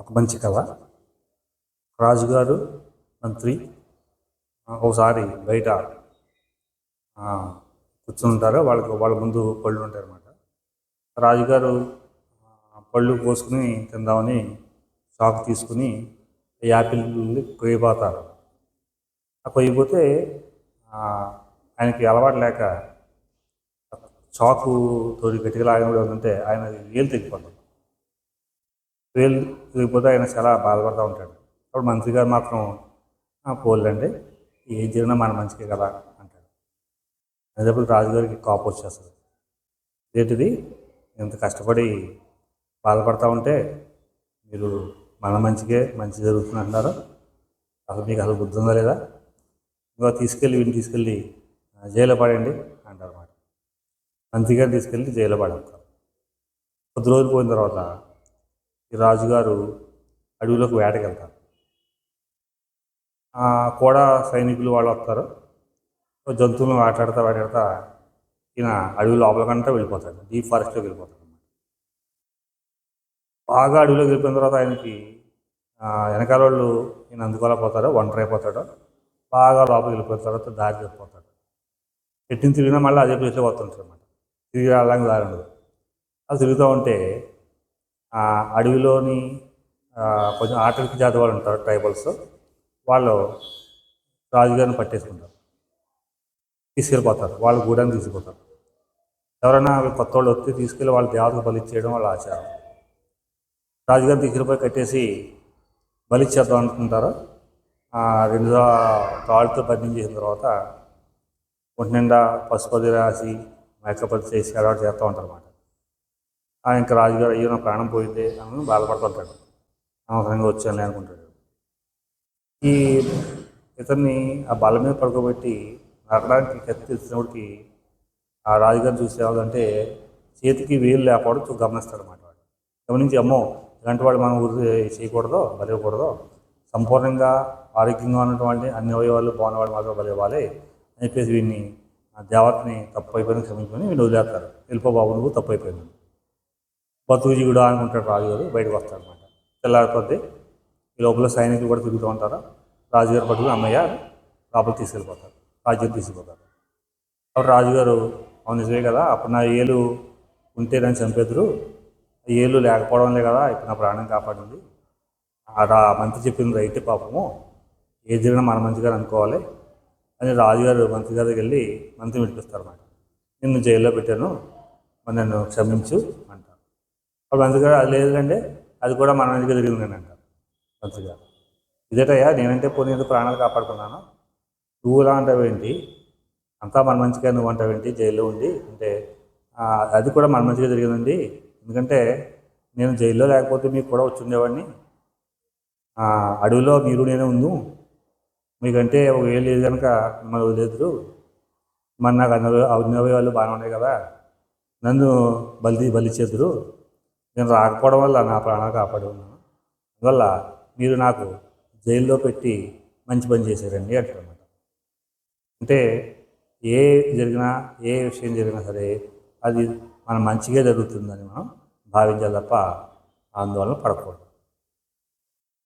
ఒక మంచి కథ. రాజుగారు మంత్రి ఒకసారి బయట కూర్చుని ఉంటారు వాళ్ళకి వాళ్ళ ముందు పళ్ళు ఉంటాయి అన్నమాట రాజుగారు పళ్ళు కోసుకుని తిందామని షాక్ తీసుకుని యాపిల్ కొయ్యబోతారు. ఆ కొయ్యబోతే ఆయనకి అలవాటు లేక చాకు తోడి గట్టిగా లాగినప్పుడు ఉంటే ఆయన ఏలు తెగిపోతాడు వేలు తిరిగిపోతే ఆయన చాలా బాధపడుతూ ఉంటాడు. అప్పుడు మంత్రి గారు మాత్రం "ఆ, పోలేండి ఏం జరిగినా మన మంచికే కదా అంటాడు అనేటప్పుడు రాజుగారికి కాపు వచ్చేస్తుంది. ఏంటిది? ఇంత కష్టపడి బాధపడతా ఉంటే మీరు మన మంచికే మంచి జరుగుతుంది అంటున్నారు అసలు మీకు అసలు బుద్ధి ఉందా లేదా? ఇంకా తీసుకెళ్ళి వీడిని తీసుకెళ్ళి ఆ, జైల్లో పడండి అంటారు అన్నమాట. మంత్రి గారు తీసుకెళ్ళి జైల్లో పడతారు కొద్ది రోజులు పోయిన తర్వాత ఈ రాజుగారు అడవిలోకి వేటకి వెళ్తారు కూడా సైనికులు వాళ్ళు వస్తారు. జంతువులను వేటాడుతా వేటాడుతా ఈయన అడవి లోపలకంటే వెళ్ళిపోతాడు. డీప్ ఫారెస్ట్లోకి వెళ్ళిపోతాడు బాగా అడవిలోకి వెళ్ళిపోయిన తర్వాత ఆయనకి వెనకాల వాళ్ళు ఈయన అందుకోలేకపోతాడు ఒంటరి అయిపోతాడు. బాగా లోపలికి వెళ్ళిపోయిన తర్వాత దారి తప్పిపోతాడు. ఎట్టిన తిరిగినా మళ్ళీ అదే ప్లేస్లో వస్తుంటారు అనమాట తిరిగి రావడానికి దారి ఉండదు. అది తిరుగుతూ ఉంటే అడవిలోని కొంచెం ఆటవిక జాతి వాళ్ళు ఉంటారు ట్రైబల్స్. వాళ్ళు రాజుగారిని పట్టేసుకుంటారు. తీసుకెళ్ళిపోతారు. వాళ్ళు గూడానికి తీసుకుపోతారు. ఎవరైనా కొత్త వాళ్ళు వస్తే తీసుకెళ్ళి వాళ్ళ దేవతకు బలి చేయడం వాళ్ళ ఆచారం. రాజుగారిని తీసుకెళ్ళిపోయి కట్టేసి బలి చేద్దాం అనుకుంటారు. రెండు తాళ్ళతో బంధం చేసిన తర్వాత ఒంటి నిండా పసుపది రాసి మేకపతి చేసి అలవాటు చేస్తూ ఉంటారు అన్నమాట. ఇంకా రాజుగారు అయ్యో నా ప్రాణం పోయింది అని బాధపడుతుంటాడు అనవసరంగా వచ్చాను అనుకుంటాడు. ఈ ఇతన్ని ఆ బల మీద పడుకోబెట్టి నడడానికి కత్తి ఇచ్చినప్పటికి ఆ రాజుగారిని చూసి చేతికి వేలు లేకపోవడం గమనిస్తాడు అన్నమాట వాడు. గమనించి అమ్మో ఇలాంటి వాళ్ళు మనం ఊరి చేయకూడదో బలివ్వకూడదు? సంపూర్ణంగా ఆరోగ్యంగా ఉన్నటువంటి అన్ని అవయవాలు బాగున్నవాడు మాత్రం బలివ్వాలి అని చెప్పేసి వీడిని ఆ దేవతని తప్పు అయిపోయిన క్షమించుకొని వీళ్ళు వదిలేస్తారు. వెళ్ళిపో బాబు నువ్వు తప్పు అయిపోయింది. బతుకుజీవుడా అనుకుంటాడు రాజుగారు బయటకు వస్తాడు అనమాట తెల్లారిపోద్ది ఈ లోపల సైనికులు కూడా తిరుగుతూ ఉంటారు. రాజుగారు పట్టుకుని అమ్మయ్య లోపల తీసుకెళ్ళిపోతారు రాజుగారు తీసుకుపోతారు. అప్పుడు రాజుగారు అవును నిజమే కదా అప్పుడు నా ఏలు ఉంటే నన్ను చంపేద్దరు ఏళ్ళు ఏలు లేకపోవడంలే కదా ఇప్పుడు నా ప్రాణం కాపాడింది. ఆ మంత్రి చెప్పింది రైతే పాపము. ఏ జరిగినా మన మంచిగా అనుకోవాలి. అని రాజుగారు మంత్రి గారి దగ్గరికి వెళ్ళి మంత్రి వినిపిస్తారు అన్నమాట. నిన్ను జైల్లో పెట్టాను మరి నన్ను క్షమించు అంట అప్పుడు మంత్రి అది లేదండి అది కూడా మన మంచిగా జరిగిందని అంటారు మంత్రి ఇదేటయ్యా నేనంటే పోనీ ప్రాణాలు కాపాడుకున్నాను? నువ్వు ఇలా అంటావేంటి అంతా మన మంచిగా నువ్వు అంటావేంటి జైల్లో ఉండి అంటే అది కూడా మన మంచిగా జరిగిందండి ఎందుకంటే నేను జైల్లో లేకపోతే మీకు కూడా వచ్చి ఉండేవాడిని అడవిలో మీరు నేనే ఉందు మీకంటే ఒక ఏళ్ళు లేదు కనుక మిమ్మల్ని వదిలేదురు. మరి నాకు అన్న అన్నవయాలు బాగానే ఉన్నాయి కదా. నన్ను బలి బలిచేదురు నేను రాకపోవడం వల్ల నా ప్రాణాలు కాపాడి ఉన్నాను అందువల్ల మీరు నాకు జైల్లో పెట్టి మంచి పని చేశారండి అంటారన్నమాట అంటే ఏ జరిగినా ఏ విషయం జరిగినా సరే అది మన మంచిగా జరుగుతుందని మనం భావించాలి తప్ప ఆందోళన పడకూడదు.